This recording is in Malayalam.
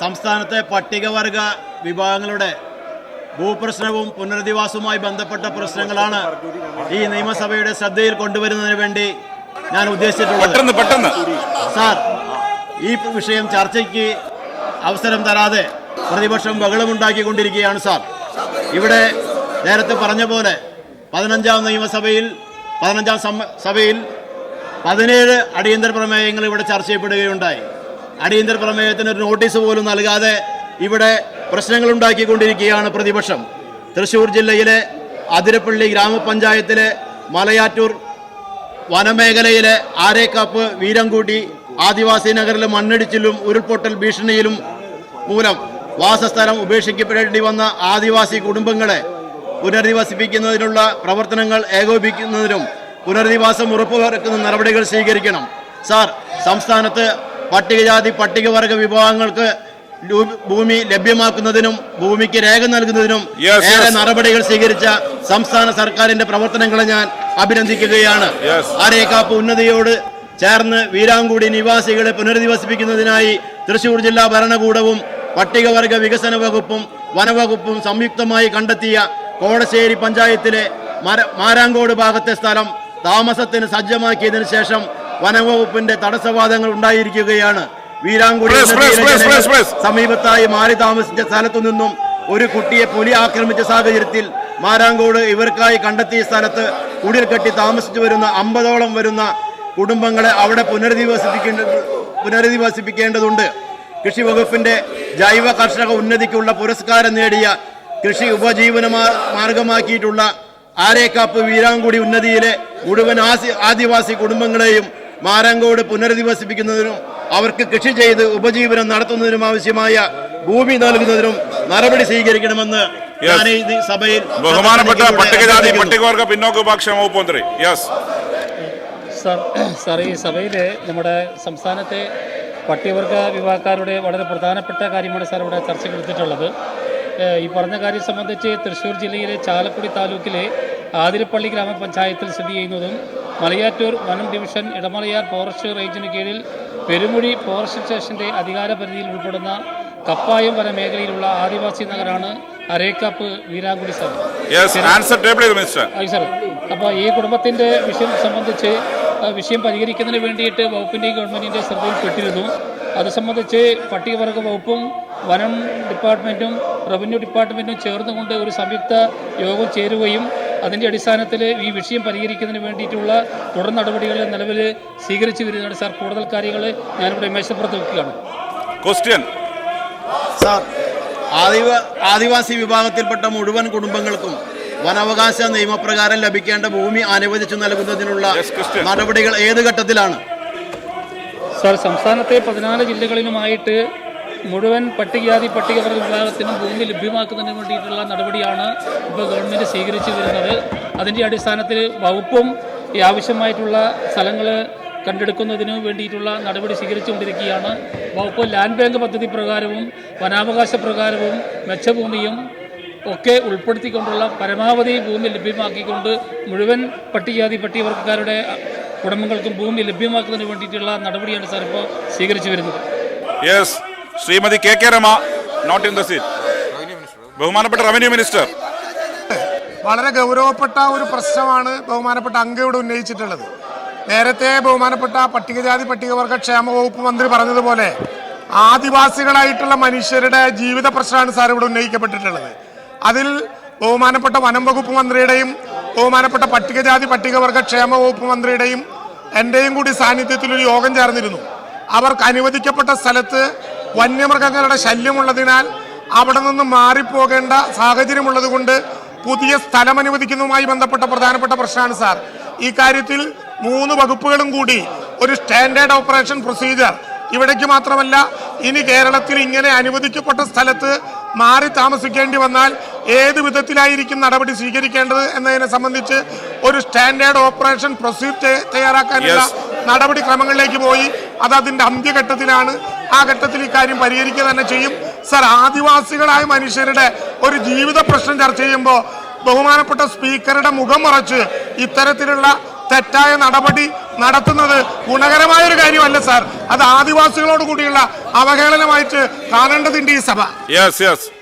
സംസ്ഥാനത്തെ പട്ടികവർഗ വിഭാഗങ്ങളുടെ ഭൂപ്രശ്നവും പുനരധിവാസവുമായി ബന്ധപ്പെട്ട പ്രശ്നങ്ങളാണ് ഈ നിയമസഭയുടെ ശ്രദ്ധയിൽ കൊണ്ടുവരുന്നതിന് വേണ്ടി ഞാൻ ഉദ്ദേശിച്ചിട്ടുള്ളത്. സാർ ഈ വിഷയം ചർച്ചയ്ക്ക് അവസരം തരാതെ പ്രതിപക്ഷം ബഹളമുണ്ടാക്കിക്കൊണ്ടിരിക്കുകയാണ് സാർ. ഇവിടെ നേരത്തെ പറഞ്ഞ പോലെ പതിനഞ്ചാം നിയമസഭയിൽ പതിനഞ്ചാം സഭയിൽ പതിനേഴ് അടിയന്തര പ്രമേയങ്ങൾ ഇവിടെ ചർച്ച ചെയ്യപ്പെടുകയുണ്ടായി. അടിയന്തര പ്രമേയത്തിന് ഒരു നോട്ടീസ് പോലും നൽകാതെ ഇവിടെ പ്രശ്നങ്ങൾ ഉണ്ടാക്കിക്കൊണ്ടിരിക്കുകയാണ് പ്രതിപക്ഷം. തൃശ്ശൂർ ജില്ലയിലെ അതിരപ്പള്ളി ഗ്രാമപഞ്ചായത്തിലെ മലയാറ്റൂർ വനമേഖലയിലെ ആരേക്കാപ്പ് വീരംകൂട്ടി ആദിവാസി നഗറിലെ മണ്ണിടിച്ചിലും ഉരുൾപൊട്ടൽ ഭീഷണിയിലും മൂലം വാസസ്ഥലം ഉപേക്ഷിക്കപ്പെടേണ്ടി വന്ന ആദിവാസി കുടുംബങ്ങളെ പുനരധിവസിപ്പിക്കുന്നതിനുള്ള പ്രവർത്തനങ്ങൾ ഏകോപിക്കുന്നതിനും പുനരധിവാസം ഉറപ്പുവരുത്തുന്ന നടപടികൾ സ്വീകരിക്കണം. സാർ സംസ്ഥാനത്ത് പട്ടികജാതി പട്ടികവർഗ വിഭാഗങ്ങൾക്ക് ഭൂമി ലഭ്യമാക്കുന്നതിനും ഭൂമിക്ക് രേഖ നൽകുന്നതിനും ഏറെ. നടപടികൾ സ്വീകരിച്ച സംസ്ഥാന സർക്കാരിന്റെ പ്രവർത്തനങ്ങളെ ഞാൻ അഭിനന്ദിക്കുകയാണ്. ആരേക്കാപ്പ് ഉന്നതിയോട് ചേർന്ന് വീരാങ്കുടി നിവാസികളെ പുനരധിവസിപ്പിക്കുന്നതിനായി തൃശൂർ ജില്ലാ ഭരണകൂടവും പട്ടികവർഗ വികസന വകുപ്പും വനവകുപ്പും സംയുക്തമായി കണ്ടെത്തിയ കോടശ്ശേരി പഞ്ചായത്തിലെ മാരാങ്കോട് ഭാഗത്തെ സ്ഥലം താമസത്തിന് സജ്ജമാക്കിയതിനു ശേഷം വനവകുപ്പിന്റെ തടസ്സവാദങ്ങൾ ഉണ്ടായിരിക്കുകയാണ് വീരാങ്കുടി. സമീപത്തായി മാറി താമസിച്ച സ്ഥലത്തു നിന്നും ഒരു കുട്ടിയെ പുലി ആക്രമിച്ച സാഹചര്യത്തിൽ മാരാങ്കോട് ഇവർക്കായി കണ്ടെത്തിയ സ്ഥലത്ത് കുടിൽ കെട്ടി താമസിച്ചു വരുന്ന അമ്പതോളം വരുന്ന കുടുംബങ്ങളെ അവിടെ പുനരധിവസിപ്പിക്കേണ്ട പുനരധിവസിപ്പിക്കേണ്ടതുണ്ട് കൃഷി വകുപ്പിന്റെ ജൈവ കർഷക ഉന്നതിക്കുള്ള പുരസ്കാരം നേടിയ കൃഷി ഉപജീവന മാർഗമാക്കിയിട്ടുള്ള ആരേക്കാപ്പ് വീരാങ്കുടി ഉന്നതിയിലെ മുഴുവൻ ആദിവാസി കുടുംബങ്ങളെയും മാരാങ്കോട് പുനരധിവസിപ്പിക്കുന്നതിനും അവർക്ക് കൃഷി ചെയ്ത് ഉപജീവനം നടത്തുന്നതിനും ആവശ്യമായ ഭൂമി നൽകുന്നതിനും നടപടി സ്വീകരിക്കണമെന്ന് ഞാൻ ഈ സഭയിൽ ബഹുമാനപ്പെട്ട പട്ടികജാതി പട്ടികവർഗ പിന്നോക്ക വിഭാഗ വകുപ്പ് മന്ത്രി. യെസ് സാർ ഈ സഭയിൽ നമ്മുടെ സംസ്ഥാനത്തെ പട്ടികവർഗ വിഭാഗക്കാരുടെ വളരെ പ്രധാനപ്പെട്ട കാര്യമാണ് സാർ ഇവിടെ ചർച്ചയ്ക്ക് എടുത്തിട്ടുള്ളത്. ഏഹ് ഈ പറഞ്ഞ കാര്യം സംബന്ധിച്ച് തൃശ്ശൂർ ജില്ലയിലെ ചാലക്കുടി താലൂക്കിലെ ആതിരപ്പള്ളി ഗ്രാമപഞ്ചായത്തിൽ സ്ഥിതി ചെയ്യുന്നതും മലയാറ്റൂർ വനം ഡിവിഷൻ ഇടമലയാർ ഫോറസ്റ്റ് റേഞ്ചിന് കീഴിൽ പെരുമുഴി ഫോറസ്റ്റ് സ്റ്റേഷന്റെ അധികാര പരിധിയിൽ ഉൾപ്പെടുന്ന കപ്പായം വന മേഖലയിലുള്ള ആദിവാസി നഗരാണ് അരേക്കാപ്പ് വീരാങ്കുടി സ്ഥലം സാർ അപ്പോൾ ഈ കുടുംബത്തിന്റെ വിഷയം സംബന്ധിച്ച് വിഷയം പരിഹരിക്കുന്നതിന് വേണ്ടിയിട്ട് വകുപ്പിന്റെയും ഗവൺമെന്റിന്റെ ശ്രദ്ധയിൽപ്പെട്ടിരുന്നു അത് സംബന്ധിച്ച് പട്ടികവർഗ വകുപ്പും വനം ഡിപ്പാർട്ട്മെന്റും റവന്യൂ ഡിപ്പാർട്ട്മെന്റും ചേർന്നുകൊണ്ട് ഒരു സംയുക്ത യോഗം ചേരുകയും അതിന്റെ അടിസ്ഥാനത്തിൽ ഈ വിഷയം പരിഹരിക്കുന്നതിന് വേണ്ടിയിട്ടുള്ള തുടർ നടപടികൾ നിലവിൽ സ്വീകരിച്ചു വരുന്നുണ്ട് സാർ കൂടുതൽ കാര്യങ്ങൾ ഞാനിവിടെ മേശപ്പുറത്ത് വെക്കുകയാണ്. ക്വസ്റ്റ്യൻ. സാർ ആദിവ ആദിവാസി വിഭാഗത്തിൽപ്പെട്ട മുഴുവൻ കുടുംബങ്ങൾക്കും വനാവകാശ നിയമപ്രകാരം ലഭിക്കേണ്ട ഭൂമി അനുവദിച്ചു നൽകുന്നതിനുള്ള നടപടികൾ ഏത് ഘട്ടത്തിലാണ്? സാർ സംസ്ഥാനത്തെ പതിനാല് ജില്ലകളിലുമായിട്ട് മുഴുവൻ പട്ടികജാതി പട്ടികവർഗ വിഭാഗത്തിനും ഭൂമി ലഭ്യമാക്കുന്നതിന് വേണ്ടിയിട്ടുള്ള നടപടിയാണ് ഇപ്പോൾ ഗവൺമെന്റ് സ്വീകരിച്ചു വരുന്നത് അതിന്റെ അടിസ്ഥാനത്തിൽ വകുപ്പും ഈ ആവശ്യമായിട്ടുള്ള സ്ഥലങ്ങൾ കണ്ടെടുക്കുന്നതിന് വേണ്ടിയിട്ടുള്ള നടപടി സ്വീകരിച്ചുകൊണ്ടിരിക്കുകയാണ്. വകുപ്പ് ലാൻഡ് ബാങ്ക് പദ്ധതി പ്രകാരവും വനാവകാശ പ്രകാരവും മെച്ചഭൂമിയും ഒക്കെ ഉൾപ്പെടുത്തിക്കൊണ്ടുള്ള പരമാവധി ഭൂമി ലഭ്യമാക്കിക്കൊണ്ട് മുഴുവൻ പട്ടികജാതി പട്ടികവർഗക്കാരുടെ കുടുംബങ്ങൾക്കും ഭൂമി ലഭ്യമാക്കുന്നതിന് വേണ്ടിയിട്ടുള്ള നടപടിയാണ് സാർ ഇപ്പോൾ സ്വീകരിച്ചു വരുന്നത്. Yes Shrimati K K Rama not in the seat ബഹുമാനപ്പെട്ട റവന്യൂ മിനിസ്റ്റർ വളരെ ഗൗരവപ്പെട്ട ഒരു പ്രശ്നമാണ് ബഹുമാനപ്പെട്ട അംഗം ഇവിടെ ഉന്നയിച്ചിട്ടുള്ളത്. നേരത്തെ ബഹുമാനപ്പെട്ട പട്ടികജാതി പട്ടികവർഗ ക്ഷേമ വകുപ്പ് മന്ത്രി പറഞ്ഞതുപോലെ ആദിവാസികളായിട്ടുള്ള മനുഷ്യരുടെ ജീവിത പ്രശ്നമാണ് സാർ ഇവിടെ ഉന്നയിക്കപ്പെട്ടിട്ടുള്ളത്. അതിൽ ബഹുമാനപ്പെട്ട വനം വകുപ്പ് മന്ത്രിയുടെയും ബഹുമാനപ്പെട്ട പട്ടികജാതി പട്ടികവർഗ ക്ഷേമ വകുപ്പ് മന്ത്രിയുടെയും എന്റെയും കൂടി സാന്നിധ്യത്തിൽ ഒരു യോഗം ചേർന്നിരുന്നു. അവർക്ക് അനുവദിക്കപ്പെട്ട സ്ഥലത്ത് വന്യമൃഗങ്ങളുടെ ശല്യമുള്ളതിനാൽ അവിടെ നിന്ന് മാറിപ്പോകേണ്ട സാഹചര്യമുള്ളത് കൊണ്ട് പുതിയ സ്ഥലം അനുവദിക്കുന്നതുമായി ബന്ധപ്പെട്ട പ്രധാനപ്പെട്ട പ്രശ്നമാണ് സാർ ഈ കാര്യത്തിൽ മൂന്ന് വകുപ്പുകളും കൂടി ഒരു സ്റ്റാൻഡേർഡ് ഓപ്പറേഷൻ പ്രൊസീജിയർ ഇവിടേക്ക് മാത്രമല്ല ഇനി കേരളത്തിൽ ഇങ്ങനെ അനുവദിക്കപ്പെട്ട സ്ഥലത്ത് മാറി താമസിക്കേണ്ടി വന്നാൽ ഏത് വിധത്തിലായിരിക്കും നടപടി സ്വീകരിക്കേണ്ടത് എന്നതിനെ സംബന്ധിച്ച് ഒരു സ്റ്റാൻഡേർഡ് ഓപ്പറേഷൻ പ്രൊസീജിയർ തയ്യാറാക്കാനുള്ള. നടപടിക്രമങ്ങളിലേക്ക് പോയി. അത് അതിന്റെ അന്ത്യഘട്ടത്തിലാണ്. ആ ഘട്ടത്തിൽ ഇക്കാര്യം പരിഹരിക്കുക തന്നെ ചെയ്യും. സർ ആദിവാസികളായ മനുഷ്യരുടെ ഒരു ജീവിത പ്രശ്നം ചർച്ച ചെയ്യുമ്പോൾ ബഹുമാനപ്പെട്ട സ്പീക്കറുടെ മുഖം മറച്ച് ഇത്തരത്തിലുള്ള തെറ്റായ നടപടി നടത്തുന്നത് ഗുണകരമായ ഒരു കാര്യമല്ല സാർ. അത് ആദിവാസികളോട് കൂടിയുള്ള അവഹേളനമായിട്ട് കാണേണ്ടതിന്റെ ഈ സഭ. Yes yes